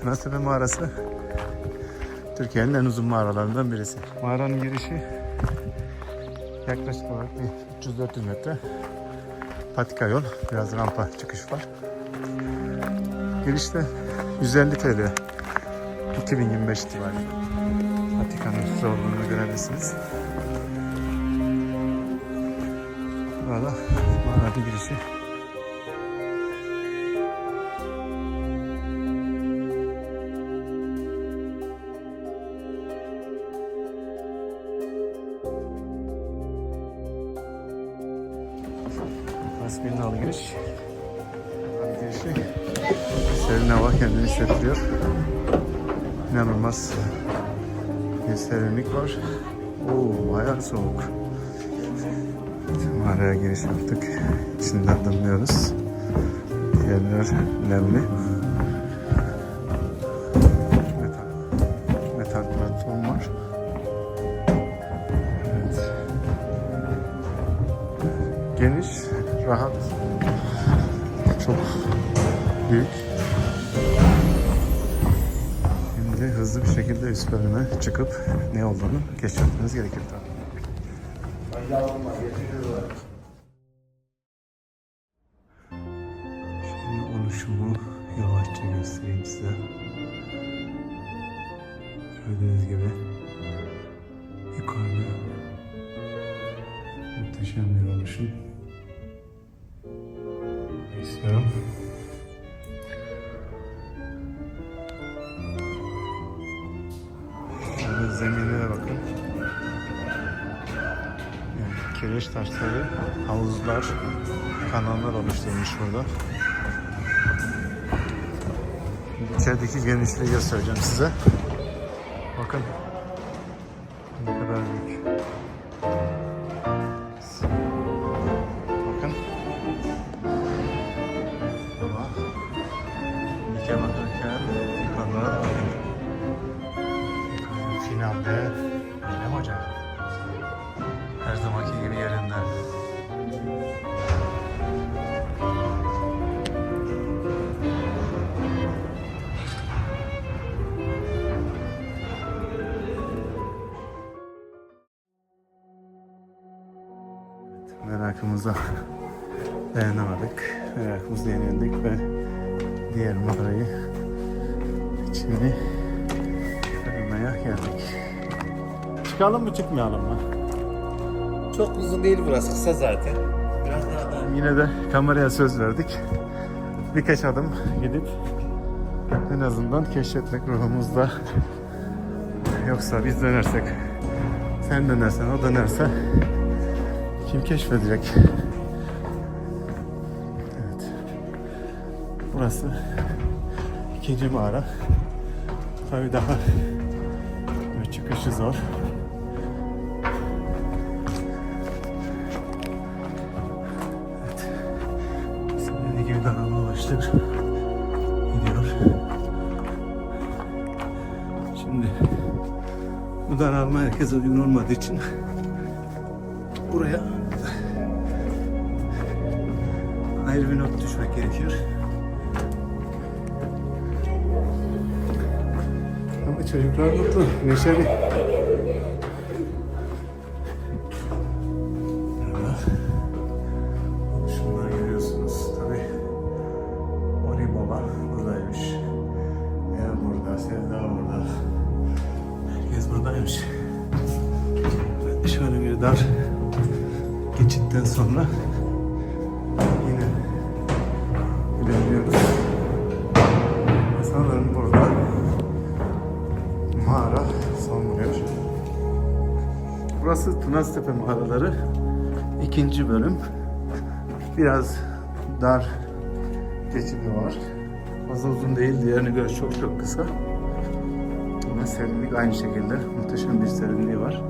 Tünaztepe mağarası Türkiye'nin en uzun mağaralarından birisi. Mağaranın girişi yaklaşık olarak bir 300-400 metre. Patika yol, biraz rampa çıkış var. Girişte 150 TL 2025 itibariyle Patika'nın zorluğunu görebilirsiniz. Burada mağaranın girişi. Giriş. Dalı girişi. Serin hava kendini hissettiriyor. İnanılmaz bir serinlik var. Oo, bayağı soğuk. Mağaraya giriş yaptık. İçinden adımlıyoruz. Yerler nemli. Metal platform var. Evet. Geniş, rahat. Çok büyük. Şimdi hızlı bir şekilde üst bölüme çıkıp ne olduğunu keşfetmeniz gerekir tabii. Şimdi oluşumu yavaşça göstereyim size. Gördüğünüz gibi yukarıda muhteşem bir oluşum. İstiyorum. Şöyle zeminlere bakın. Yani kireç taşları, havuzlar, kanallar oluşturmuş burada. İçerideki genişliği göstereceğim size. Bakın. Ne kadar büyük. Yukarılara bakın. Yukarı finalde Eylem Hoca. Her zamanki gibi yerinde. Merakımıza dayanamadık. Merakımızı yenildik ve diğer mağarayı içini görmeye geldik. Çıkalım mı çıkmayalım mı? Çok uzun değil burası, kısa zaten. Biraz daha da Yine de kameraya söz verdik. Birkaç adım gidip en azından keşfetmek ruhumuzda. Yoksa biz dönersek, sen dönersen, o dönerse kim keşfedecek? Burası ikinci mağara. Tabii daha çıkışı zor. Söylediği gibi daralma başlıyor. Gidiyor. Şimdi bu daralma herkese uygun olmadığı için buraya ayrı bir not düşmek gerekiyor. Çocuklar mutlu, neşeli. Şunları görüyorsunuz tabi. Oli Baba buradaymış. Ya burada, Sevda burada. Herkes buradaymış. Şöyle bir dar geçitten sonra Burası Tunaztepe mağaraları. ikinci bölüm biraz dar geçidi var. Fazla uzun değil, diğerine göre çok çok kısa. Ama serinlik aynı şekilde. Muhteşem bir serinliği var.